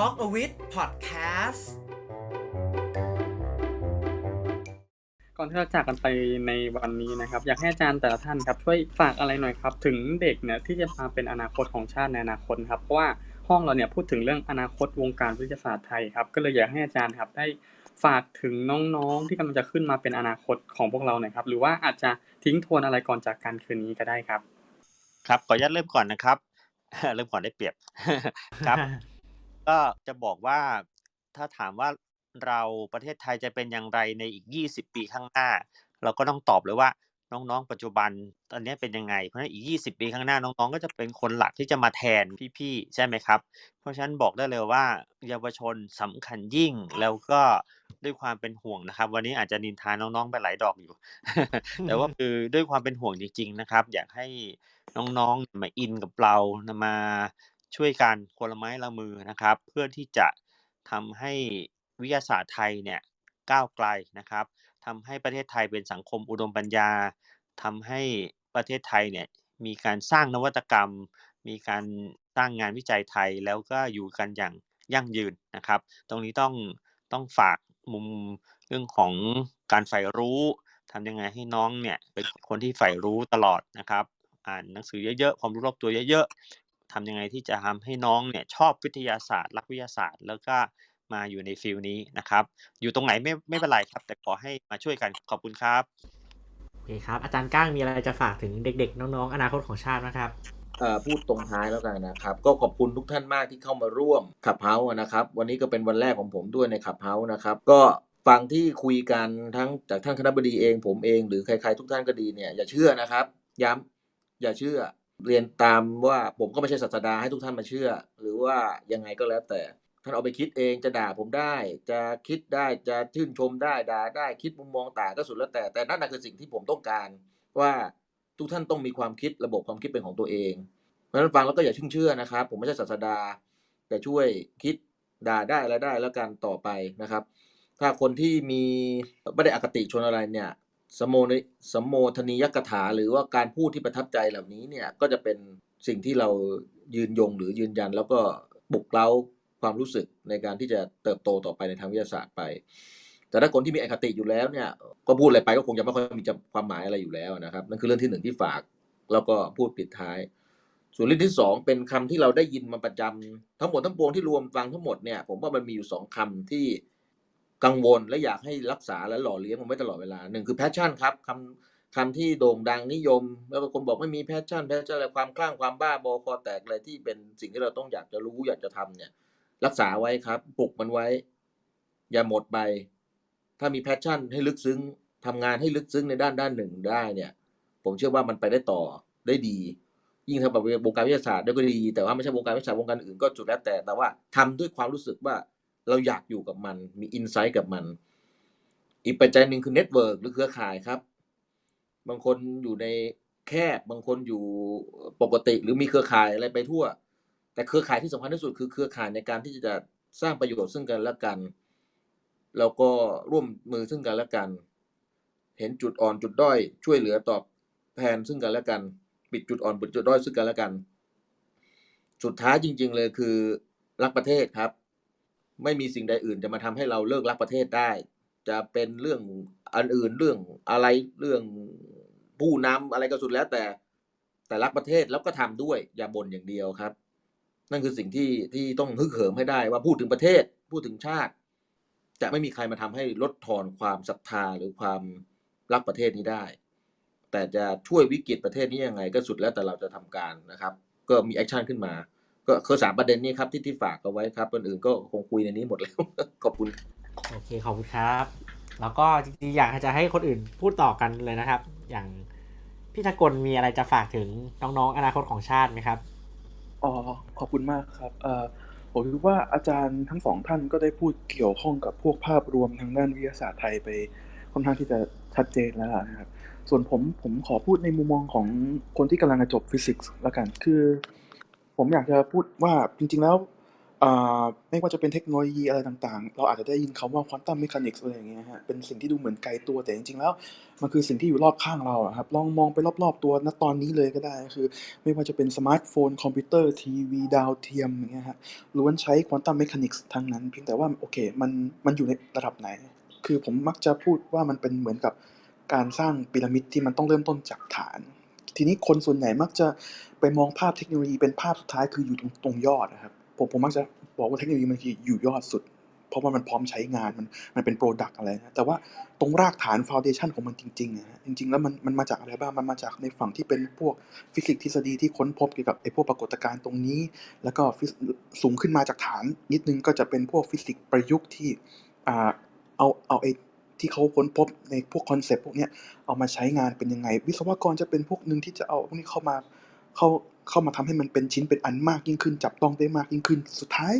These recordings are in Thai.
Talk a w i t Podcast ก่อนที่เราจากกันไปในวันนี้นะครับ อยากให้อาจารย์แต่ละท่านครับช่วยฝากอะไรหน่อยครับ ถึงเด็กเนี่ยที่จะมาเป็นอนาคตของชาติในอนาคตครับเพราะว่าห้องเราเนี่ยพูดถึงเรื่องอนาคตวงการวิทยาศาสตร์ไทยครับ ก็เลยอยากให้อาจารย์ครับได้ฝากถึงน้องๆ ที่กำลังจะขึ้นมาเป็นอนาคตของพวกเราหน่อยครับ หรือว่าอาจจะทิ้งทวนอะไรก่อนจากการคืนนี้ก็ได้ครับ ครับขออนุญาตเริ่มก่อนนะครับ เริ่มก่อนได้เปรียบครับ ก็จะบอกว่า ถ้าถามว่าเราประเทศไทยจะเป็นอย่างไรในอีก 20 ปีข้างหน้า เราก็ต้องตอบเลยว่าน้องๆ ปัจจุบันตอนนี้เป็นยังไง เพราะฉะนั้นอีก 20 ปีข้างหน้าน้องๆ ก็จะเป็นคนหลักที่จะมาแทนพี่ๆ ใช่ไหมครับ เพราะฉะนั้นบอกได้เลยว่า เยาวชนสำคัญยิ่งแล้วก็ด้วยความเป็นห่วงนะครับ วันนี้อาจจะนินทาน้องๆ ไปหลายดอกอยู่ แต่ว่าคือด้วยความเป็นห่วงจริง ๆ นะครับ อยากให้น้องๆ มาอินกับเรามา ช่วยกันคนละไม้ละมือนะครับ เพื่อที่จะทำให้วิทยาศาสตร์ไทยเนี่ยก้าวไกลนะครับทำให้ประเทศไทยเป็นสังคมอุดมปัญญาทำให้ประเทศไทยเนี่ยมีการสร้างนวัตกรรม มีการสร้างงานวิจัยไทยแล้วก็อยู่กันอย่างยั่งยืนนะครับ ตรงนี้ต้องต้องฝากมุมเรื่องของการใฝ่รู้ทำยังไงให้น้องเนี่ยเป็นคนที่ใฝ่รู้ตลอดนะครับ อ่านหนังสือเยอะๆความรู้รอบตัวเยอะๆ ทำยังไงที่จะทำให้น้องเนี่ยชอบวิทยาศาสตร์ รักวิทยาศาสตร์ แล้วก็มาอยู่ในฟิลนี้นะครับ อยู่ตรงไหนไม่ไม่เป็นไรครับ แต่ขอให้มาช่วยกันขอบคุณครับโอเคครับ อาจารย์ก้างมีอะไรจะฝากถึงเด็ก ๆ น้องๆ อนาคตของชาตินะครับเอ่อพูดตรงท้ายแล้วกันนะครับ ก็ขอบคุณทุกท่านมากที่เข้ามาร่วมขับเฮาส์นะครับ วันนี้ก็เป็นวันแรกของผมด้วยในขับเฮาส์นะครับ ก็ฟังที่คุยกันทั้งจากท่านคณะบดีเองผมเองหรือใครๆทุกท่านก็ดีเนี่ยอย่าเชื่อนะครับ ย้ำอย่าเชื่อ เรียนตามว่าผมก็ไม่ใช่ศาสดาให้ทุกท่านมาเชื่อ หรือว่ายังไงก็แล้วแต่ท่านเอาไปคิดเองจะด่าผมได้ จะคิดได้จะชื่นชมได้ด่าได้คิดมุมมองต่างก็สุดแล้วแต่ แต่นั่นคือสิ่งที่ผมต้องการ ว่าทุกท่านต้องมีความคิดระบบความคิดเป็นของตัวเองเพราะฉะนั้นฟังแล้วก็อย่าชื่อเชื่อนะครับ ผมไม่ใช่ศาสดา แต่ช่วยคิดด่าได้อะไรได้แล้วกันต่อไปนะครับ ถ้าคนที่มีไม่ได้อคติชนอะไรเนี่ย สมโมนิสมโมทนียกถา หรือว่าการพูดที่ประทับใจเหล่านี้เนี่ยก็จะเป็นสิ่งที่เรายืนยงหรือยืนยัน แล้วก็ปลุกเร้าความรู้สึกในการที่จะเติบโตต่อไปในทางวิทยาศาสตร์ไป แต่ถ้าคนที่มีอคติอยู่แล้วเนี่ยก็พูดอะไรไปก็คงจะไม่ค่อยมีความหมายอะไรอยู่แล้วนะครับนั่นคือเรื่องที่หนึ่งที่ฝากแล้วก็พูดปิดท้าย ส่วนเรื่องที่สองเป็นคำที่เราได้ยินมาประจำทั้งหมดทั้งปวงที่รวมฟังทั้งหมดเนี่ยผมว่ามันมีอยู่สองคำที่ กังวลและอยากให้รักษาและหล่อเลี้ยงมันไว้ตลอดเวลาหนึ่งคือแพชชั่นครับคำคำที่โด่งดังนิยม แล้วก็คนบอกไม่มีแพชชั่นแพชชั่นอะไรความคลั่งความบ้าบอคอแตกอะไรที่เป็นสิ่งที่เราต้องอยากจะรู้อยากจะทำเนี่ย รักษาไว้ครับปลุกมันไว้ อย่าหมดไป ถ้ามีแพชชั่นให้ลึกซึ้งทำงานให้ลึกซึ้งในด้านด้านหนึ่งได้เนี่ย ผมเชื่อว่ามันไปได้ต่อได้ดี ยิ่งทำแบบวงการวิทยาศาสตร์ด้วยก็ดี แต่ว่าไม่ใช่วงการวิทยาศาสตร์วงการอื่นก็จุดแล้วแต่แต่ว่าทำด้วยความรู้สึกว่า เราอยากอยู่กับมัน มีอินไซต์กับมัน อีกปัจจัยหนึ่งคือเน็ตเวิร์กหรือเครือข่ายครับ บางคนอยู่ในแคบบางคนอยู่ปกติ หรือมีเครือข่ายอะไรไปทั่ว แต่เครือข่ายที่สำคัญที่สุดคือเครือข่ายในการที่จะสร้างประโยชน์ซึ่งกันและกันแล้วก็ร่วมมือซึ่งกันและกัน เห็นจุดอ่อนจุดด้อย ช่วยเหลือตอบแทนซึ่งกันและกัน ปิดจุดอ่อนปิดจุดด้อยซึ่งกันและกัน สุดท้ายจริง ๆ เลยคือรักประเทศครับ ไม่มีสิ่งใดอื่นจะมาทำให้เราเลิกรักประเทศได้ จะเป็นเรื่องอันอื่นเรื่องอะไรเรื่องผู้นำอะไรก็สุดแล้วแต่แต่รักประเทศแล้วก็ทำด้วยอย่าบ่นอย่างเดียวครับ นั่นคือสิ่งที่ที่ต้องฮึกเหิมให้ได้ว่าพูดถึงประเทศพูดถึงชาติ จะไม่มีใครมาทำให้ลดทอนความศรัทธาหรือความรักประเทศนี้ได้ แต่จะช่วยวิกฤตประเทศนี้ยังไง ก็สุดแล้วแต่เราจะทำการนะครับ ก็มีแอคชั่นขึ้นมา ก็คือสามประเด็นนี้ครับที่ที่ฝากเอาไว้ครับคนอื่นก็คงคุยในนี้หมดแล้ว ขอบคุณโอเคขอบคุณครับ แล้วก็จริงๆอยากจะให้คนอื่นพูดต่อกันเลยนะครับ อย่างพี่ทกลมีอะไรจะฝากถึงน้องๆอนาคตของชาติไหมครับอ๋อขอบคุณมากครับเอ่อผมคิดว่าอาจารย์ทั้งสองท่านก็ได้พูดเกี่ยวข้องกับพวกภาพรวมทางด้านวิทยาศาสตร์ไทยไปค่อนข้างที่จะชัดเจนแล้วนะครับ ส่วนผมผมขอพูดในมุมมองของคนที่กำลังจะจบฟิสิกส์ละกัน คือ ผมอยากจะพูดว่าจริง ๆ แล้วไม่ว่าจะเป็นเทคโนโลยีอะไรต่างๆ เราอาจจะได้ยินคำว่า Quantum Mechanics อะไรอย่างเงี้ยครับเป็นสิ่งที่ดูเหมือนไกลตัวแต่จริงๆ แล้ว มันคือสิ่งที่อยู่รอบข้างเราครับ ลองมองไปรอบๆ ตัวณตอนนี้เลยก็ได้คือ ไม่ว่าจะเป็นสมาร์ตโฟน คอมพิวเตอร์ ทีวี ดาวเทียมอย่างเงี้ยครับล้วนใช้ Quantum Mechanics ทั้งนั้น เพียงแต่ว่าโอเค มัน มันอยู่ในระดับไหน คือผมมักจะพูดว่ามันเป็นเหมือนกับการสร้างพีระมิดที่มันต้องเริ่มต้นจากฐาน ทีนี้คนส่วนใหญ่มักจะไปมองภาพเทคโนโลยีเป็นภาพสุดท้ายคืออยู่ตรงตรงยอดนะครับผมผมมักจะบอกว่าเทคโนโลยีมันคืออยู่ยอดสุด เพราะว่ามันพร้อมใช้งานมันมันเป็นโปรดักต์อะไรนะแต่ว่าตรงรากฐานฟ u n เดชันของมันจริงๆนะฮะจริง ๆ แล้วมันมันมาจากอะไรบ้างมันมาจากในฝั่งที่เป็นพวกฟิสิกส์ทฤษฎีที่ค้นพบเกี่ยวกับไอ้พวกปรากฏการณ์ตรงนี้ แล้วก็สูงขึ้นมาจากฐานนิดนึงก็จะเป็นพวกฟิสิกส์ประยุกต์ที่อ่าเอาเอาไอ้ ที่เขาค้นพบในพวกคอนเซปต์พวกนี้เอามาใช้งานเป็นยังไง วิศวกรจะเป็นพวกหนึ่งที่จะเอาพวกนี้เข้ามาเข้าเข้ามาทำให้มันเป็นชิ้นเป็นอันมากยิ่งขึ้น จับต้องได้มากยิ่งขึ้น สุดท้าย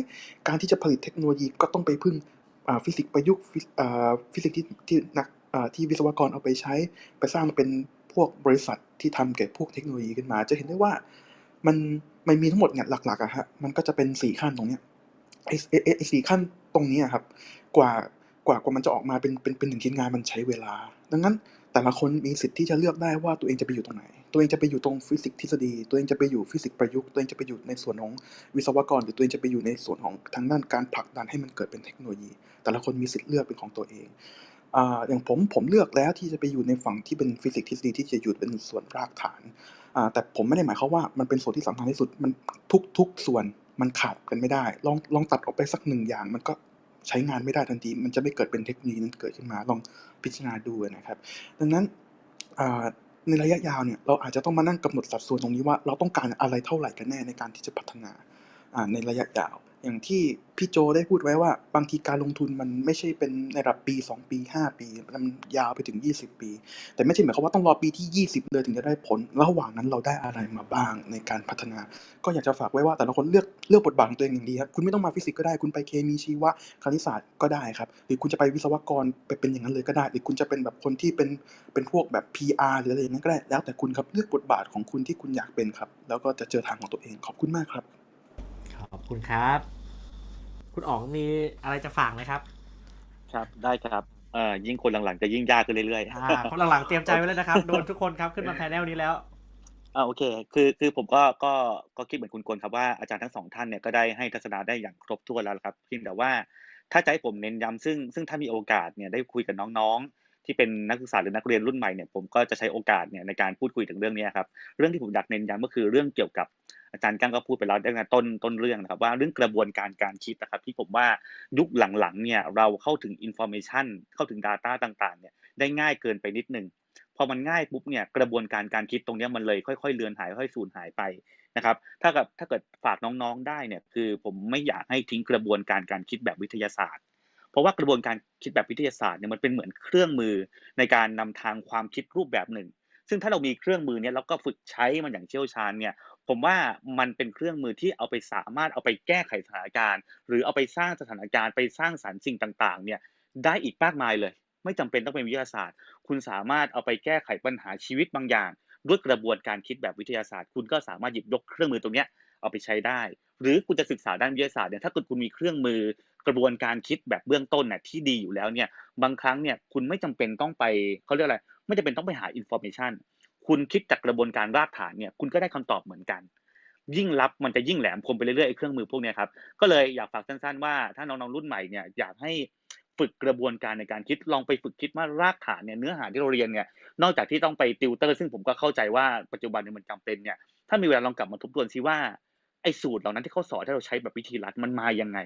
การที่จะผลิตเทคโนโลยีก็ต้องไปพึ่งฟิสิกส์ประยุกต์ฟิสิกส์ที่ที่นักที่วิศวกรเอาไปใช้ ไปสร้างเป็นพวกบริษัทที่ทำเกี่ยวกับพวกเทคโนโลยีขึ้นมา จะเห็นได้ว่ามันมันมีทั้งหมดเนี่ยหลักๆอะฮะมันก็จะเป็นสี่ขั้นตรงเนี้ยไอ้ไอ้สี่ขั้นตรงนี้อะครับ กว่า กว่ากว่ามันจะออกมาเป็นเป็นเป็นหนึ่งชิ้นงานมันใช้เวลา ดังนั้นแต่ละคนมีสิทธิ์ที่จะเลือกได้ว่าตัวเองจะไปอยู่ตรงไหน ตัวเองจะไปอยู่ตรงฟิสิกส์ทฤษฎี ตัวเองจะไปอยู่ฟิสิกส์ประยุกต์ ตัวเองจะไปอยู่ในส่วนของวิศวกร หรือตัวเองจะไปอยู่ในส่วนของทางด้านการผลักดันให้มันเกิดเป็นเทคโนโลยี แต่ละคนมีสิทธิ์เลือกเป็นของตัวเองอย่างผมผมเลือกแล้วที่จะไปอยู่ในฝั่งที่เป็นฟิสิกส์ทฤษฎีที่จะอยู่เป็นส่วนรากฐาน แต่ผมไม่ได้หมายความว่ามันเป็นส่วนที่สำคัญที่สุดมันทุกทุกส่วนมันขาดกันไม่ได้ ลองลองตัดออกไปสักหนึ่งอย่างมันก็ ใช้งานไม่ได้ทันที มันจะไม่เกิดเป็นเทคโนโลยีนั้นเกิดขึ้นมาลองพิจารณาดูนะครับ ดังนั้นในระยะยาวเนี่ยเราอาจจะต้องมานั่งกำหนดสัดส่วนตรงนี้ว่า เราต้องการอะไรเท่าไหร่กันแน่ในการที่จะพัฒนาในระยะยาว อย่างที่พี่โจได้พูดไว้ว่า บางทีการลงทุนมันไม่ใช่เป็นในระดับปี 2 ปี 5 ปีมันยาวไปถึง 20 ปี แต่ไม่ใช่หมายความว่าต้องรอปีที่ 20 เลยถึงจะได้ผล ระหว่างนั้นเราได้อะไรมาบ้างในการพัฒนา ก็อยากจะฝากไว้ว่าแต่ละคนเลือกเลือกบทบาทของตัวเองอย่างดีครับคุณไม่ต้องมาฟิสิกส์ก็ได้คุณไปเคมีชีวะคณิตศาสตร์ก็ได้ครับหรือคุณจะไปวิศวกรไปเป็นอย่างนั้นเลยก็ได้ หรือคุณจะเป็นแบบคนที่เป็นเป็นพวกแบบ PR หรืออะไรอย่างนั้นก็ได้แล้วแต่คุณครับเลือกบทบาทของคุณที่คุณอยากเป็นครับแล้วก็จะเจอทางของตัวเองขอบคุณมากครับ ขอบคุณครับ คุณอ๋องมีอะไรจะฝากไหมครับ ครับได้ครับเอ่อยิ่งคนหลังๆจะยิ่งยากขึ้นเรื่อยๆอ่าคนหลังๆเตรียมใจไว้เลยนะครับ โดนทุกคนครับขึ้นมาแพนเนลนี้แล้วอ่าโอเค คือคือผมก็ก็ก็คิดเหมือนคุณกลครับว่าอาจารย์ทั้งสองท่านเนี่ยก็ได้ให้ทัศนะได้อย่างครบถ้วนแล้วครับเพียงแต่ว่าถ้าจะให้ผมเน้นย้ำซึ่งซึ่งถ้ามีโอกาสเนี่ยได้คุยกับน้องๆ ที่เป็นนักศึกษาหรือนักเรียนรุ่นใหม่เนี่ยผมก็จะใช้โอกาสเนี่ยในการพูดคุยถึงเรื่องนี้ครับ เรื่องที่ผมอยากเน้นย้ำก็คือเรื่องเกี่ยวกับ อาจารย์กั้งก็พูดไปแล้วตั้งแต่ต้นต้นเรื่องนะครับว่าเรื่องกระบวนการการคิดนะครับ ที่ผมว่ายุคหลังๆเนี่ยเราเข้าถึงอินโฟ a t ชันเข้าถึง Data ต่างๆเนี่ยได้ง่ายเกินไปนิดนึงพอมันง่ายปุ๊บเนี่ยกระบวนการการคิดตรงนี้มันเลยค่อยๆเลือนหายค่อยสูญหายไปนะครับถ้ากับถ้าเกิดฝากน้องๆได้เนี่ยคือผมไม่อยากให้ทิ้งกระบวนการการคิดแบบวิทยาศาสตร์ เพราะว่ากระบวนการคิดแบบวิทยาศาสตร์เนี่ยมันเป็นเหมือนเครื่องมือในการนำทางความคิดรูปแบบหนึ่ง ซึ่งถ้าเรามีเครื่องมือเนี่ยแล้วก็ฝึกใช้มันอย่างเชี่ยวชาญเนี่ย ผมว่ามันเป็นเครื่องมือที่เอาไปสามารถเอาไปแก้ไขสถานการณ์ หรือเอาไปสร้างสถานการณ์ไปสร้างสรรค์สิ่งต่างๆ เนี่ยได้อีกมากมายเลย ไม่จำเป็นต้องเป็นวิทยาศาสตร์ คุณสามารถเอาไปแก้ไขปัญหาชีวิตบางอย่าง ด้วยกระบวนการคิดแบบวิทยาศาสตร์ คุณก็สามารถหยิบยกเครื่องมือตรงเนี้ยเอาไปใช้ได้ หรือคุณจะศึกษาด้านวิทยาศาสตร์เนี่ยถ้าเกิดคุณมีเครื่องมือกระบวนการคิดแบบเบื้องต้นน่ะที่ดีอยู่แล้วเนี่ยบางครั้งเนี่ยคุณไม่จำเป็นต้องไปเขาเรียกอะไรไม่จำเป็นต้องไปหาอินโฟ a t ชัน คุณคิดจากกระบวนการรากฐานเนี่ยคุณก็ได้คำตอบเหมือนกัน ยิ่งรับมันจะยิ่งแหลมคมไปเรื่อยๆไอ้เครื่องมือพวกนี้ครับก็เลยอยากฝากสั้น ๆ ว่าถ้าน้องๆรุ่นใหม่เนี่ยอยากให้ฝึกกระบวนการในการคิดลองไปฝึกคิดว่ารากฐานเนี่ยเนื้อหาที่เราเรียนเนี่ยนอกจากที่ต้องไปติวเตอร์ซึ่งผมก็เข้าใจว่าปัจจุบันเนี่ยมันจำเป็นเนี่ยถ้ามีเวลาลองกลับมาทบทวนซิว่าไอ้สูตรเหล่านั้นที่เขาสอนให้เราใช้แบบวิธีรัดมันมายังไง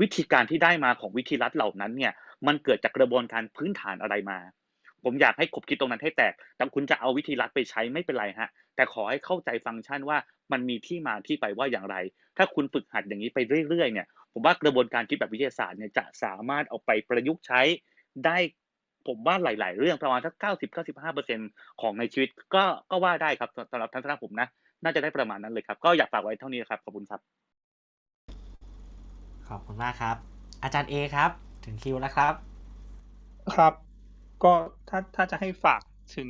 วิธีการที่ได้มาของวิธีรัดเหล่านั้นเนี่ยมันเกิดจากกระบวนการพื้นฐานอะไรมา ผมอยากให้คบคิดตรงนั้นให้แตก แต่คุณจะเอาวิธีรัดไปใช้ไม่เป็นไรฮะ แต่ขอให้เข้าใจฟังก์ชันว่ามันมีที่มาที่ไปว่าอย่างไร ถ้าคุณฝึกหัดอย่างนี้ไปเรื่อยๆเนี่ย ผมว่ากระบวนการคิดแบบวิทยาศาสตร์เนี่ยจะสามารถเอาไปประยุกต์ใช้ได้ผมว่าหลาย ๆ เรื่องประมาณสักเก้าสิบเก้าสิบห้าเปอร์เซ็นของในชีวิตก็ก็ว่าได้ครับสำหรับทัศนะผมนะ น่าจะได้ประมาณนั้นเลยครับ ก็อยากฝากไว้เท่านี้ครับ ขอบคุณครับ ขอบคุณมากครับ อาจารย์เอครับ ถึงคิวแล้วครับ ครับ ก็ถ้าถ้าจะให้ฝากถึง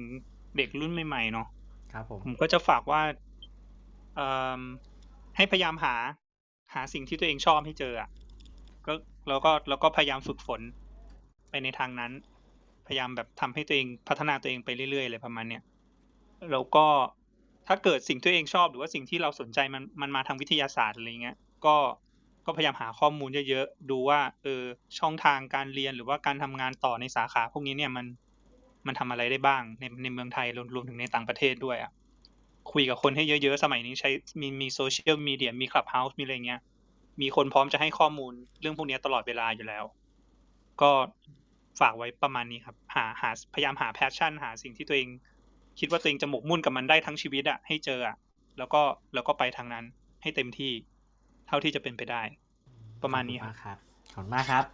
เด็กรุ่นใหม่ๆเนาะครับผมผมก็จะฝากว่าเอ่มให้พยายามหา หาสิ่งที่ตัวเองชอบให้เจออะก็แล้วก็แล้วก็พยายามฝึกฝนไปในทางนั้น พยายามแบบทำให้ตัวเองพัฒนาตัวเองไปเรื่อยๆอะไรประมาณเนี้ยแล้วก็ถ้าเกิดสิ่งที่ตัวเองชอบหรือว่าสิ่งที่เราสนใจมันมันมาทางวิทยาศาสตร์อะไรเงี้ย ก็ ก็พยายามหาข้อมูลเยอะๆ ดูว่าเออช่องทางการเรียนหรือว่าการทำงานต่อในสาขา พวกนี้เนี่ยมันมันทำอะไรได้บ้างในในเมืองไทยรวมรวมถึงในต่างประเทศด้วยอะคุยกับคนให้เยอะๆ สมัยนี้ใช้มีมีโซเชียลมีเดียมีคลับเฮาส์มีอะไรเงี้ย มีคนพร้อมจะให้ข้อมูลเรื่องพวกนี้ตลอดเวลาอยู่แล้ว ก็ฝากไว้ประมาณนี้ครับ หาหาพยายามหาแพชชั่น หาสิ่งที่ตัวเอง คิดว่าตัวเองจะหมกมุ่นกับมันได้ทั้งชีวิตอะให้เจออะแล้วก็แล้วก็ไปทางนั้นให้เต็มที่ เท่าที่จะเป็นไปได้ ประมาณนี้ขคอบรับณครับขอบคุณมากครับ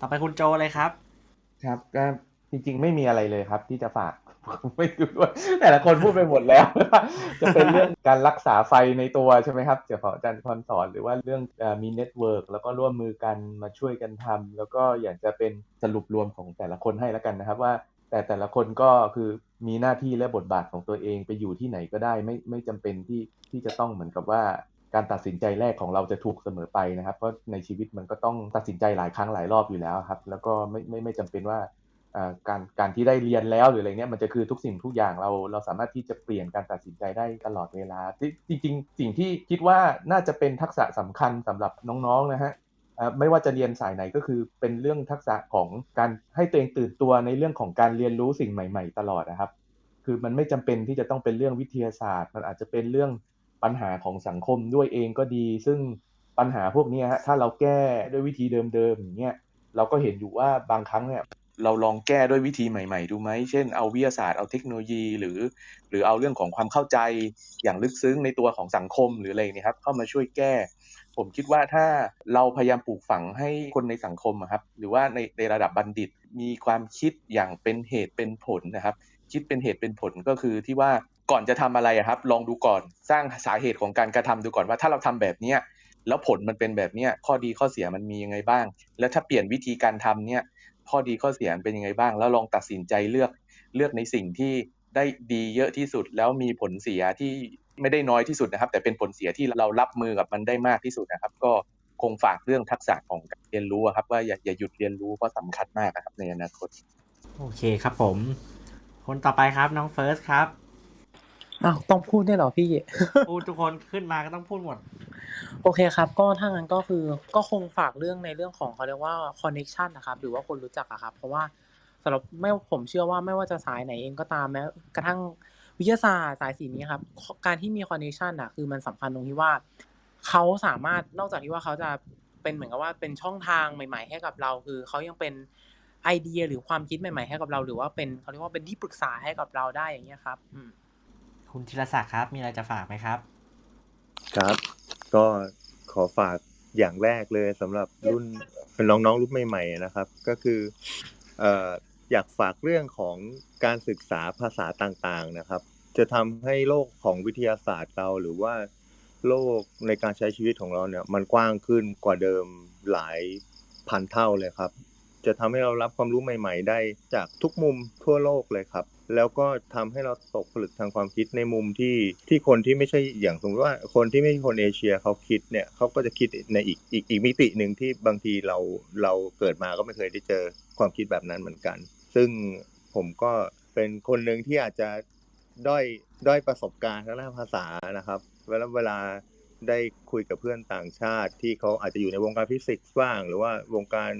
ต่อไปคุณโจเลยครับ ครับก็จริง ๆ ไม่มีอะไรเลยครับ ที่จะฝากไม่รู้ว่าแต่ละคนพูดไปหมดแล้ว จะเป็นเรื่องการรักษาไฟในตัวใช่ไหมครับเกี่ยวกับอาจารย์พรสอนหรือว่าเรื่องเออมีเน็ตเวิร์กแล้วก็ร่วมมือกันมาช่วยกันทำแล้วก็อยากจะเป็นสรุปรวมของแต่ละคนให้แล้วกันนะครับว่า แต่แต่ละคนก็คือมีหน้าที่และบทบาทของตัวเองไปอยู่ที่ไหนก็ได้ไม่ไม่จำเป็นที่ที่จะต้องเหมือนกับว่า การตัดสินใจแรกของเราจะถูกเสมอไปนะครับ เพราะในชีวิตมันก็ต้องตัดสินใจหลายครั้งหลายรอบอยู่แล้วครับ แล้วก็ไม่ไม่ไม่จำเป็นว่าการการที่ได้เรียนแล้วหรืออะไรเนี้ยมันจะคือทุกสิ่งทุกอย่างเราเราสามารถที่จะเปลี่ยนการตัดสินใจได้ตลอดเวลา จริงจริงๆสิ่งที่คิดว่าน่าจะเป็นทักษะสำคัญสำหรับน้องๆนะฮะไม่ว่าจะเรียนสายไหนก็คือเป็นเรื่องทักษะของการให้ตัวเองตื่นตัวในเรื่องของการเรียนรู้สิ่งใหม่ ๆ ตลอดนะครับ คือมันไม่จำเป็นที่จะต้องเป็นเรื่องวิทยาศาสตร์ มันอาจจะเป็นเรื่อง ปัญหาของสังคมด้วยเองก็ดี ซึ่งปัญหาพวกนี้ฮะถ้าเราแก้ด้วยวิธีเดิมๆอย่างเงี้ยเราก็เห็นอยู่ว่าบางครั้งเนี่ยเราลองแก้ด้วยวิธีใหม่ ๆ ดูไหม เช่น เอาวิทยาศาสตร์ เอาเทคโนโลยีหรือ หรือเอาเรื่องของความเข้าใจอย่างลึกซึ้งในตัวของสังคมหรืออะไรเนี่ยครับเข้ามาช่วยแก้ ผมคิดว่าถ้าเราพยายามปลูกฝังให้คนในสังคมครับ หรือว่าในในระดับบัณฑิตมีความคิดอย่างเป็นเหตุเป็นผลนะครับ คิดเป็นเหตุเป็นผลก็คือที่ว่า ก่อนจะทำอะไระครับ ลองดูก่อนสร้างสาเหตุของการกระทำดูก่อนว่าถ้าเราทำแบบเนี้ยแล้วผลมันเป็นแบบเนี้ยข้อดีข้อเสียมันมียังไงบ้าง แล้วถ้าเปลี่ยนวิธีการทำเนี่ยข้อดีข้อเสียเป็นยังไงบ้าง แล้วลองตัดสินใจเลือกเลือกในสิ่งที่ได้ดีเยอะที่สุดแล้วมีผลเสียที่ไม่ได้น้อยที่สุดนะครับ แต่เป็นผลเสียที่เรารับมือกับมันได้มากที่สุดนะครับ ก็คงฝากเรื่องทักษะของการเรียนรู้ครับ ว่าอย่าอย่าหยุดเรียนรู้เพราะสำคัญมากนะครับในอนาคต โอเคครับผม คนต่อไปครับน้องเฟิร์สครับ อ้าวต้องพูดได้วยเหรอพี่ พูดทุกคนขึ้นมาก็ต้องพูดหมด โอเคครับ ก็ถ้างั้นก็คือก็คงฝากเรื่องในเรื่องของเขาเรียกว่าคอนเน็ชันนะครับ หรือว่าคนรู้จักอะครับ เพราะว่าสำหรับไม่ผมเชื่อว่าไม่ว่าจะสายไหนเองก็ตามแม้กระทั่งวิทยาศาสตร์สายศิลป์นี้ครับ การที่มีคอนเน็ชันอะคือมันสำคัญตรงที่ว่า เขาสามารถนอกจากที่ว่าเขาจะเป็นเหมือนกับว่าเป็นช่องทางใหม่ ๆ ให้กับเรา คือเขายังเป็นไอเดียหรือความคิดใหม่ ๆ ให้กับเรา หรือว่าเป็นเขาเรียกว่าเป็นที่ปรึกษาให้กับเราได้อย่างเงี้ยครับ อืม คุณธีรศักดิ์ครับ มีอะไรจะฝากไหมครับ ครับ ก็ขอฝากอย่างแรกเลยสำหรับรุ่นเป็นน้องๆรุ่นใหม่ ๆ นะครับ ก็คือเอ่ออยากฝากเรื่องของการศึกษาภาษาต่างๆนะครับ จะทำให้โลกของวิทยาศาสตร์เราหรือว่าโลกในการใช้ชีวิตของเราเนี่ย มันกว้างขึ้นกว่าเดิมหลายพันเท่าเลยครับ จะทำให้เรารับความรู้ใหม่ ๆ ได้จากทุกมุมทั่วโลกเลยครับ แล้วก็ทำให้เราตกผลึกทางความคิดในมุมที่ที่คนที่ไม่ใช่อย่างสมมติว่าคนที่ไม่ใช่คนเอเชียเขาคิดเนี่ยเขาก็จะคิดในอีกอีกอีกมิติหนึ่งที่บางทีเราเราเกิดมาก็ไม่เคยได้เจอความคิดแบบนั้นเหมือนกัน ซึ่งผมก็เป็นคนหนึ่งที่อาจจะด้อยด้อยประสบการณ์ทางด้านภาษานะครับเวลาเวลาได้คุยกับเพื่อนต่างชาติที่เขาอาจจะอยู่ในวงการฟิสิกส์บ้าง หรือว่าวงการ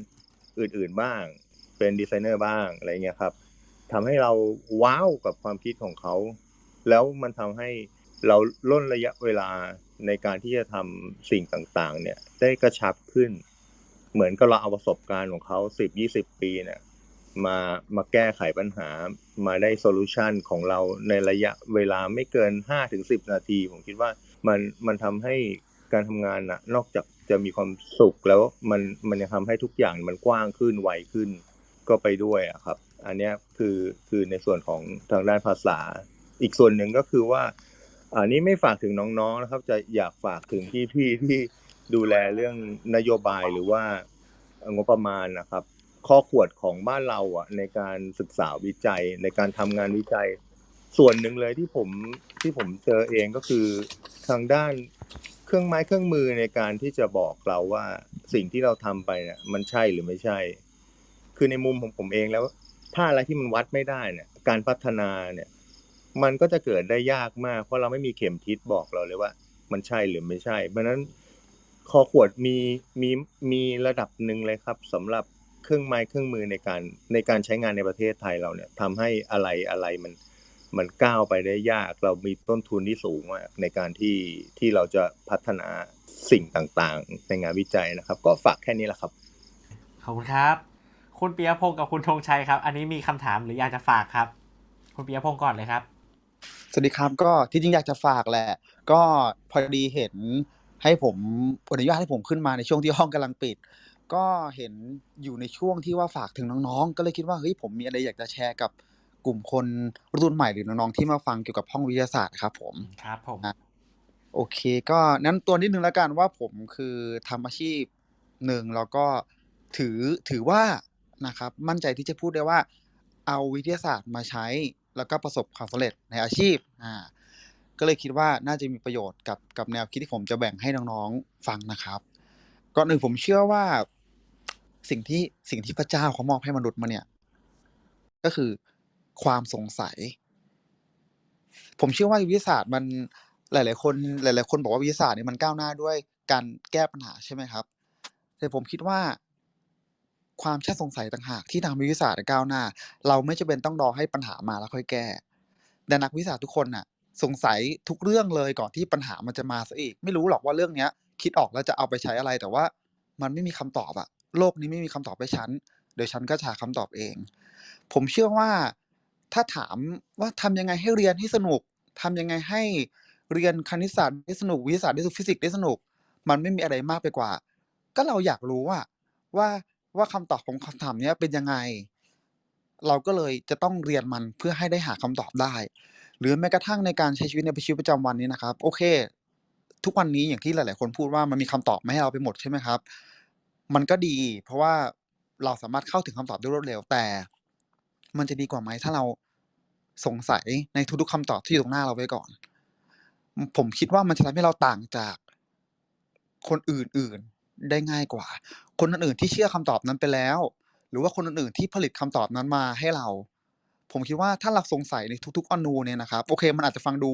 อื่น ๆบ้าง เป็นดีไซเนอร์บ้างอะไรเงี้ยครับทำให้เราว้าวกับความคิดของเขา แล้วมันทำให้เราล่นระยะเวลาในการที่จะทำสิ่งต่างๆ เนี่ย ได้กระชับขึ้น เหมือนกับเราเอาประสบการณ์ของเขาสิบยี่สิบปีเนี่ยมามาแก้ไขปัญหามาได้โซลูชันของเราในระยะเวลาไม่เกินห้าถึงสิบนาที ผมคิดว่ามันมันทำให้การทำงานนะนอกจาก จะมีความสุขแล้วมันมันยังทำให้ทุกอย่างมันกว้างขึ้นไวขึ้น ก็ไปด้วยอะครับ อันนี้คือคือในส่วนของทางด้านภาษา อีกส่วนหนึ่งก็คือว่า อันนี้ไม่ฝากถึงน้องๆนะครับ จะอยากฝากถึงพี่ๆที่ดูแลเรื่องนโยบายหรือว่างบประมาณนะครับ ข้อขวดของบ้านเราอะ ในการศึกษาวิจัยในการทำงานวิจัย ส่วนหนึ่งเลยที่ผมที่ผมเจอเองก็คือทางด้าน ครื่องไม้เครื่องมือในการที่จะบอกเราว่าสิ่งที่เราทำไปเนี่ยมันใช่หรือไม่ใช่ คือในมุมของผมเองแล้ว ถ้าอะไรที่มันวัดไม่ได้เนี่ย การพัฒนาเนี่ย มันก็จะเกิดได้ยากมาก เพราะเราไม่มีเข็มทิศบอกเราเลยว่า มันใช่หรือไม่ใช่ เพราะนั้นคอขวดมีมีมีระดับหนึ่งเลยครับสำหรับเครื่องไม้เครื่องมือในการในการใช้งานในประเทศไทยเราเนี่ยทำให้อะไรอะไรมัน มันก้าวไปได้ยาก เรามีต้นทุนที่สูงมากในการที่ที่เราจะพัฒนาสิ่งต่างๆ ในงานวิจัยนะครับ ก็ฝากแค่นี้แหละครับ ขอบคุณครับ คุณปียพงศ์กับคุณธงชัยครับ อันนี้มีคำถามหรืออยากจะฝากครับ คุณปียพงศ์ก่อนเลยครับ สวัสดีครับก็ที่จริงอยากจะฝากแหละ ก็พอดีเห็นให้ผมอนุญาตให้ผมขึ้นมาในช่วงที่ห้องกำลังปิด ก็เห็นอยู่ในช่วงที่ว่าฝากถึงน้องๆ ก็เลยคิดว่าเฮ้ยผมมีอะไรอยากจะแชร์กับ กลุ่มคนรุ่นใหม่หรือน้องๆที่มาฟังเกี่ยวกับห้องวิทยาศาสตร์ครับผมครับผมอะโอเค ก็นั้นตัวนิดนึงแล้วกันว่าผมคือทำอาชีพหนึ่งแล้วก็ถือถือว่านะครับ มั่นใจที่จะพูดได้ว่า เอาวิทยาศาสตร์มาใช้ แล้วก็ประสบความสำเร็จในอาชีพอ่าก็เลยคิดว่าน่าจะมีประโยชน์กับกับแนวคิดที่ผมจะแบ่งให้น้องๆฟังนะครับก่อนอื่นผมเชื่อว่าสิ่งที่สิ่งที่พระเจ้าเขามอบให้มนุษย์มาเนี่ย ก็คือ ความสงสัย ผมเชื่อว่าวิทยาศาสตร์มันหลาย ๆ คน หลาย ๆ คนบอกว่าวิทยาศาสตร์เนี่ยมันก้าวหน้าด้วยการแก้ปัญหาใช่ไหมครับ แต่ผมคิดว่า ความช่สงสัยต่างหากที่ทำให้วิทยาศาสตร์ก้าวหน้า เราไม่จำเป็นต้องรอให้ปัญหามาแล้วค่อยแก้แต่นักวิทยาศาสตร์ทุกคนน่ะ สงสัยทุกเรื่องเลยก่อนที่ปัญหามันจะมาซะอีก ไม่รู้หรอกว่าเรื่องเนี้ย คิดออกแล้วจะเอาไปใช้อะไร แต่ว่ามันไม่มีคำตอบอะโลกนี้ไม่มีคำตอบให้ฉันเดี๋ยวฉันก็หาคำตอบเอง ผมเชื่อว่า ถ้าถามว่าทำยังไงให้เรียนให้สนุกทำยังไงให้เรียนคณิตศาสตร์ได้สนุกวิทยาศาสตร์ได้สนุกฟิสิกส์ได้สนุก มันไม่มีอะไรมากไปกว่า ก็เราอยากรู้อะว่าว่าคำตอบของคำถามนี้เป็นยังไง เราก็เลยจะต้องเรียนมันเพื่อให้ได้หาคำตอบได้ หรือแม้กระทั่งในการใช้ชีวิตในชีวิตประจำวันนี้นะครับ โอเค ทุกวันนี้อย่างที่หลาย ๆ คนพูดว่ามันมีคำตอบมาให้เราไปหมดใช่ไหมครับ มันก็ดี เพราะว่าเราสามารถเข้าถึงคำตอบได้รวดเร็วแต่ มันจะดีกว่าไหมถ้าเรา สงสัยในทุกๆคำตอบที่อยู่ตรงหน้าเราไว้ก่อน ผมคิดว่ามันจะทำให้เราต่างจากคนอื่นๆได้ง่ายกว่า คนอื่นๆที่เชื่อคำตอบนั้นไปแล้ว หรือว่าคนอื่นๆที่ผลิตคำตอบนั้นมาให้เรา ผมคิดว่าถ้าเราสงสัยในทุกๆอนูเนี่ยนะครับโอเค มันอาจจะฟังดู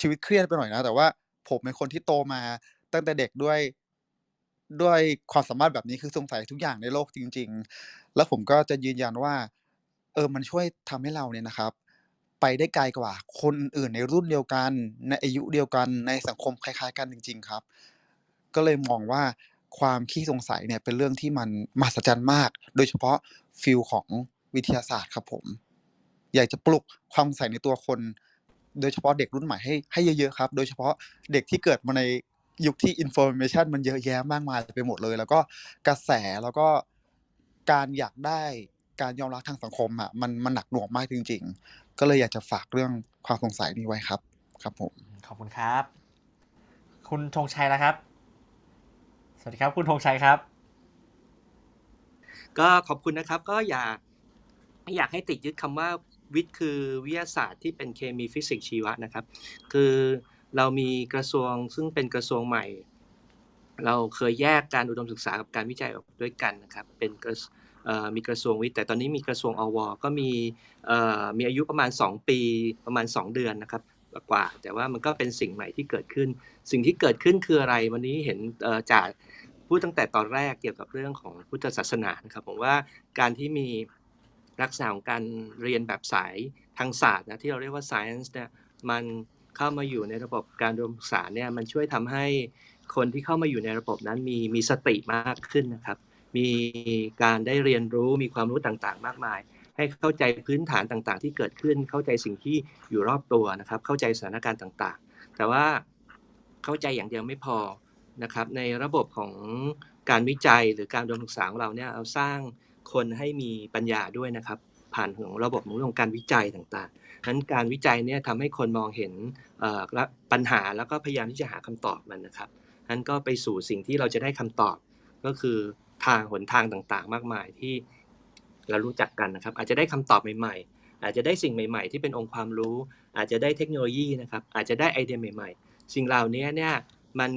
ชีวิตเครียดไปหน่อยนะ แต่ว่าผมเป็นคนที่โตมาตั้งแต่เด็กด้วยด้วยความสามารถแบบนี้คือสงสัยทุกอย่างในโลกจริง ๆ แล้วผมก็จะยืนยันว่า เออมันช่วยทำให้เราเนี่ยนะครับ ไปได้ไกลกว่า คนอื่นในรุ่นเดียวกัน ในอายุเดียวกันในสังคมคล้ายๆ กันจริง ๆ ครับ ก็เลยมองว่าความขี้สงสัยเนี่ยเป็นเรื่องที่มันมหัศจรรย์มาก โดยเฉพาะฟีลของวิทยาศาสตร์ครับผม อยากจะปลุกความสงสัยในตัวคน โดยเฉพาะเด็กรุ่นใหม่ให้ให้เยอะๆครับ โดยเฉพาะเด็กที่เกิดมาในยุคที่ information มันเยอะแยะมากมายไปหมดเลย แล้วก็กระแสแล้วก็การอยากได้การยอมรับทางสังคมอะมันมันหนักหน่วงมากจริงๆ ก็เลยอยากจะฝากเรื่องความสงสัยนี้ไว้ครับ ครับผมขอบคุณครับ คุณธงชัยแล้วครับ สวัสดีครับ คุณธงชัยครับ ก็ขอบคุณนะครับ ก็อยากอยากให้ติดยึดคำว่าวิทย์คือวิทยาศาสตร์ที่เป็นเคมีฟิสิกส์ชีวะนะครับ คือเรามีกระทรวงซึ่งเป็นกระทรวงใหม่ เราเคยแยกการอุดมศึกษากับการวิจัยออกด้วยกันนะครับ เป็นกระเอ่อ มีกระทรวงวิทย์แต่ตอนนี้มีกระทรวงอวก็มีมีอายุประมาณ 2 ปีประมาณ 2 เดือนนะครับกว่า แต่ว่ามันก็เป็นสิ่งใหม่ที่เกิดขึ้น สิ่งที่เกิดขึ้นคืออะไร วันนี้เห็นเอ่อจากพูดตั้งแต่ตอนแรกเกี่ยวกับเรื่องของพุทธศาสนานครับผมว่าการที่มีลักษณะของการเรียนแบบสายทางศาสตร์นะที่เราเรียกว่า science เนี่ยมันเข้ามาอยู่ในระบบการอุดมศึกษาเนี่ยมันช่วยทำให้คนที่เข้ามาอยู่ในระบบนั้นมีมีสติมากขึ้นนะครับ มีการได้เรียนรู้มีความรู้ต่างๆ มากมาย ให้เข้าใจพื้นฐานต่างๆ ที่เกิดขึ้นเข้าใจสิ่งที่อยู่รอบตัวนะครับ เข้าใจสถานการณ์ต่างๆ แต่ว่าเข้าใจอย่างเดียวไม่พอนะครับในระบบของการวิจัยหรือการอุดมศึกษาของเราเนี่ยเราสร้างคนให้มีปัญญาด้วยนะครับ ผ่านของระบบของเรื่องของการวิจัยต่างๆนั้นการวิจัยเนี่ยทำให้คนมองเห็นปัญหาแล้วก็พยายามที่จะหาคำตอบมันนะครับนั้นก็ไปสู่สิ่งที่เราจะได้คำตอบก็คือ ทางหนทางต่างๆ มากมายที่เรารู้จักกันนะครับ อาจจะได้คำตอบใหม่ๆ อาจจะได้สิ่งใหม่ ๆ ที่เป็นองค์ความรู้ อาจจะได้เทคโนโลยีนะครับ อาจจะได้ไอเดียใหม่ ๆ สิ่งเหล่านี้เนี่ยมัน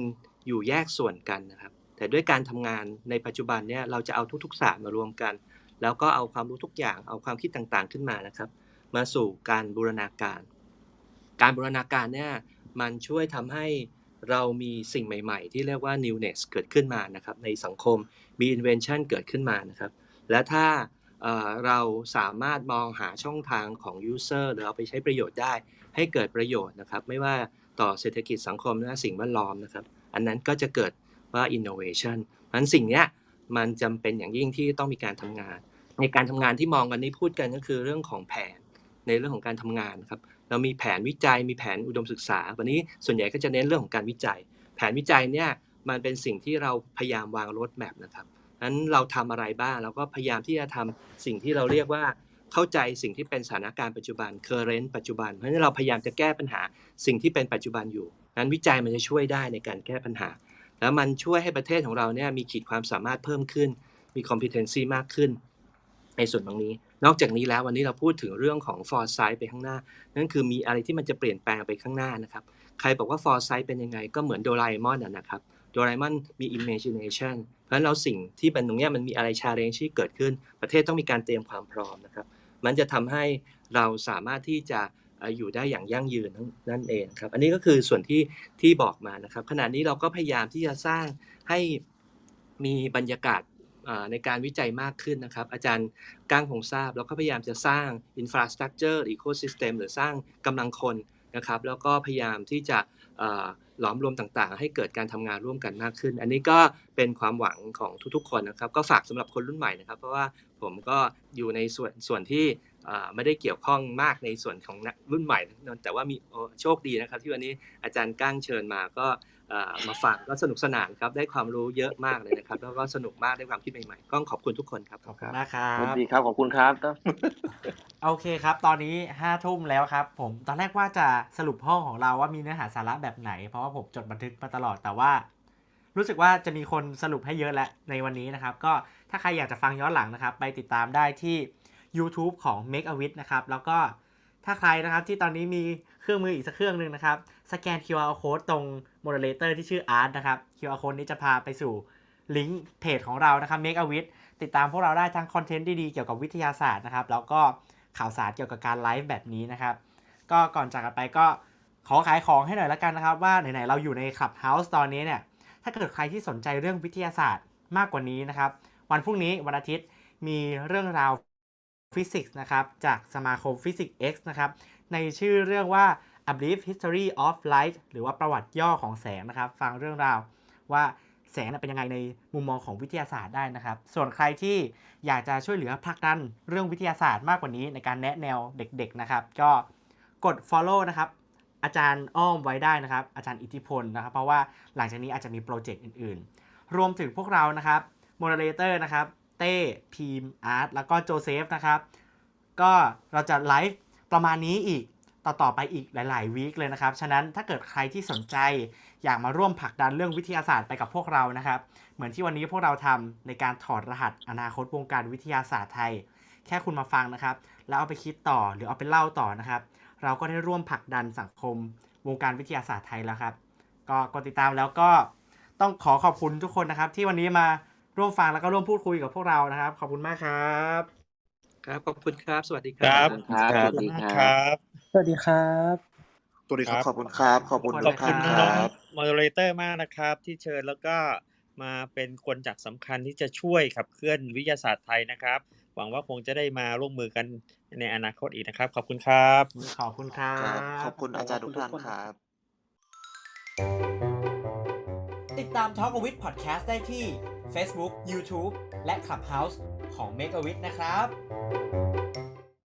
อยู่แยกส่วนกันนะครับ แต่ด้วยการทำงานในปัจจุบันเนี่ยเราจะเอาทุกๆศาสตร์มารวมกัน แล้วก็เอาความรู้ทุกอย่างเอาความคิดต่างๆขึ้นมานะครับ มาสู่การบูรณาการ การบูรณาการเนี่ยมันช่วยทำให้ เรามีสิ่งใหม่ๆ ที่เรียกว่า newness เกิดขึ้นมานะครับในสังคมมี invention เกิดขึ้นมานะครับ และถ้าเราสามารถมองหาช่องทางของ user หรือเอาไปใช้ประโยชน์ได้ให้เกิดประโยชน์นะครับ ไม่ว่าต่อเศรษฐกิจสังคมและสิ่งแวดล้อมนะครับ อันนั้นก็จะเกิดว่า innovation เพราะฉะนั้นสิ่งนี้มันจำเป็นอย่างยิ่งที่ต้องมีการทำงาน ในการทำงานที่มองกันนี้พูดกันก็คือเรื่องของแผนในเรื่องของการทำงานครับ เรามีแผนวิจัยมีแผนอุดมศึกษา วันนี้ส่วนใหญ่ก็จะเน้นเรื่องของการวิจัย แผนวิจัยเนี่ยมันเป็นสิ่งที่เราพยายามวางรถแมพนะครับนั้นเราทำอะไรบ้างเราก็พยายามที่จะทำสิ่งที่เราเรียกว่าเข้าใจสิ่งที่เป็นสถานการณ์ปัจจุบัน current ปัจจุบัน เพราะฉะนั้นเราพยายามจะแก้ปัญหาสิ่งที่เป็นปัจจุบันอยู่นั้นวิจัยมันจะช่วยได้ในการแก้ปัญหา แล้วมันช่วยให้ประเทศของเราเนี่ยมีขีดความสามารถเพิ่มขึ้น มี competency มากขึ้น ในส่วนตรงนี้ นอกจากนี้แล้ววันนี้เราพูดถึงเรื่องของ foresight ไปข้างหน้า นั่นคือมีอะไรที่มันจะเปลี่ยนแปลงไปข้างหน้านะครับ ใครบอกว่า foresight เป็นยังไงก็เหมือนโดราเอมอนนะครับโดราเอมอนมี imagination เพราะฉะนั้นเราสิ่งที่เป็นตรงนี้มันมีอะไร challenge ที่เกิดขึ้น ประเทศต้องมีการเตรียมความพร้อมนะครับ มันจะทำให้เราสามารถที่จะอยู่ได้อย่างยั่งยืนนั่นเองครับ อันนี้ก็คือส่วนที่ที่บอกมานะครับ ขณะนี้เราก็พยายามที่จะสร้างให้มีบรรยากาศ ในการวิจัยมากขึ้นนะครับ อาจารย์ก้างคงทราบ แล้วก็พยายามจะสร้าง infrastructure ecosystem หรือสร้างกำลังคนนะครับ แล้วก็พยายามที่จะเอ่อหลอมรวมต่างๆ ให้เกิดการทำงานร่วมกันมากขึ้น อันนี้ก็เป็นความหวังของทุกๆ คนนะครับ ก็ฝากสำหรับคนรุ่นใหม่นะครับ เพราะว่าผมก็อยู่ในส่วนส่วนที่ไม่ได้เกี่ยวข้องมากในส่วนของรุ่นใหม่นะแต่ว่ามีโชคดีนะครับ ที่วันนี้อาจารย์ก้างเชิญมาก็ มาฟังก็สนุกสนานครับได้ความรู้เยอะมากเลยนะครับ แล้วก็สนุกมากได้ความคิดใหม่ๆก็ขอบคุณทุกคนครับขอบคุณมากครัยินบดีครับขอบคุณครับโอเคครับ ตอนนี้ห้าทุ่มแล้วครับ ผมตอนแรกว่าจะสรุปห้องของเราว่ามีเนื้อหาสาระแบบไหน เพราะว่าผมจดบันทึกมาตลอดแต่ว่า รู้สึกว่าจะมีคนสรุปให้เยอะแล้วในวันนี้นะครับ ก็ถ้าใครอยากจะฟังย้อนหลังนะครับ ไปติดตามได้ที่ YouTube ของ Make a w i t นะครับแล้วก็ถ้าใครนะครับที่ตอนนี้มี เครื่องมืออีกสักเครื่องหนึ่งนะครับ สแกน QR code ตรง moderator ที่ชื่อ Art นะครับ QR code นี้จะพาไปสู่ลิงก์เพจของเรานะครับ Make a w i t ติดตามพวกเราได้ทั้งคอนเทนต์ดีๆ เกี่ยวกับวิทยาศาสตร์นะครับ แล้วก็ข่าวสารเกี่ยวกับการไลฟ์แบบนี้นะครับ ก็ก่อนจากกันไปก็ขอขายของให้หน่อยละกันนะครับ ว่าไหนๆเราอยู่ใน Clubhouse ตอนนี้เนี่ย ถ้าเกิดใครที่สนใจเรื่องวิทยาศาสตร์มากกว่านี้นะครับ วันพรุ่งนี้วันอาทิตย์มีเรื่องราว ฟิสิกส์นะครับจากสมาคมฟิสิกส์ X นะครับในชื่อเรื่องว่า A Brief History of Light หรือว่าประวัติย่อของแสงนะครับ ฟังเรื่องราวว่าแสงเป็นยังไงในมุมมองของวิทยาศาสตร์ได้นะครับ ส่วนใครที่อยากจะช่วยเหลือผลักดันเรื่องวิทยาศาสตร์มากกว่านี้ในการแนะแนวเด็กๆนะครับ ก็กด follow นะครับอาจารย์อ้อมไว้ได้นะครับ อาจารย์อิทธิพลนะครับ เพราะว่าหลังจากนี้อาจจะมีโปรเจกต์อื่นๆ รวมถึงพวกเรานะครับโมเดเลเตอร์นะครับ เต้พีมอาร์ตแล้วก็โจเซฟนะครับ ก็เราจะไลฟ์ประมาณนี้อีกต่อๆไปอีกหลาย ๆ วีคเลยนะครับ ฉะนั้นถ้าเกิดใครที่สนใจอยากมาร่วมผลักดันเรื่องวิทยาศาสตร์ไปกับพวกเรานะครับ เหมือนที่วันนี้พวกเราทำในการถอดรหัสอนาคตวงการวิทยาศาสตร์ไทย แค่คุณมาฟังนะครับ แล้วเอาไปคิดต่อหรือเอาไปเล่าต่อนะครับ เราก็ได้ร่วมผลักดันสังคมวงการวิทยาศาสตร์ไทยแล้วครับ ก็กดติดตามแล้วก็ต้องขอขอบคุณทุกคนนะครับ ที่วันนี้มา ร่วมฟังแล้วก็ร่วมพูดคุยกับพวกเรานะครับ ขอบคุณมากครับ ครับขอบคุณครับ สวัสดีคครัรับบครับขสอบวัสคุดีณคมากรับครับสวัสดีครับสวัสดีครับขอบคุณครับ ขอบคุณขทุอบกคุท่าณนขอบคคุณรัน้องบมอดเรเตอร์มากนะครับ ที่เชิญแล้วก็มาเป็นคนจากสำคัญที่จะช่วยขับเคลื่อนวิทยาศาสตร์ไทยนะครับ หวังว่าคงจะได้มาร่วมมือกันในอนาคตอีกนะครับ ขอบคุณครับ ขอบคุณครัครับบขอบคุณอาจารย์ทุกท่านครับ ติดตาม Talk with Podcast ได้ที่ Facebook, YouTube และ Clubhouse ของ Make a w i t นะครับ